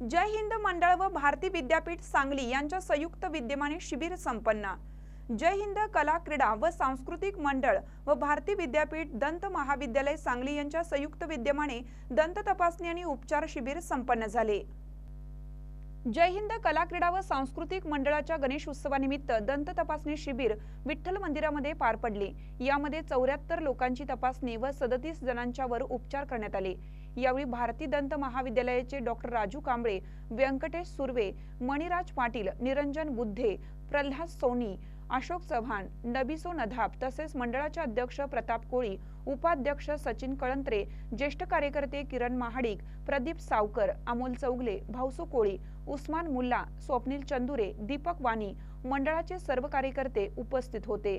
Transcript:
जय हिंद मंडळ व भारती विद्यापीठ सांगली यांच्या संयुक्त विद्यमाने शिबिर संपन्न. जय हिंद कला क्रीडा व सांस्कृतिक मंडळ व भारती विद्यापीठ दंत महाविद्यालय सांगली यांच्या संयुक्त विद्यमाने दंत तपासणी आणि उपचार शिबिर संपन्न झाले. जय हिंद कला क्रीडा व सांस्कृतिक मंडळाच्या गणेश उत्सवानिमित्त दंत तपासणी शिबिर विठ्ठल मंदिरामध्ये पार पडले. यामध्ये चौऱ्याहत्तर लोकांची तपासणी व सदतीस जणांच्यावर उपचार करण्यात आले. यावेळी भारती दंत महाविद्यालयाचे डॉक्टर राजू कांबळे व्यंकटेश सुर्वे मणिराज पाटील निरंजन बुद्धे प्रल्हाद सोनी अशोक चव्हाण नबिसो नधाब तसेच मंडळाचे अध्यक्ष प्रताप कोळी उपाध्यक्ष सचिन कळंत्रे ज्येष्ठ कार्यकर्ते किरण महाडिक प्रदीप सावकर अमोल चौगले भाऊसू कोळी उस्मान मुल्ला स्वप्नील चंदुरे दीपक वाणी मंडळाचे सर्व कार्यकर्ते उपस्थित होते.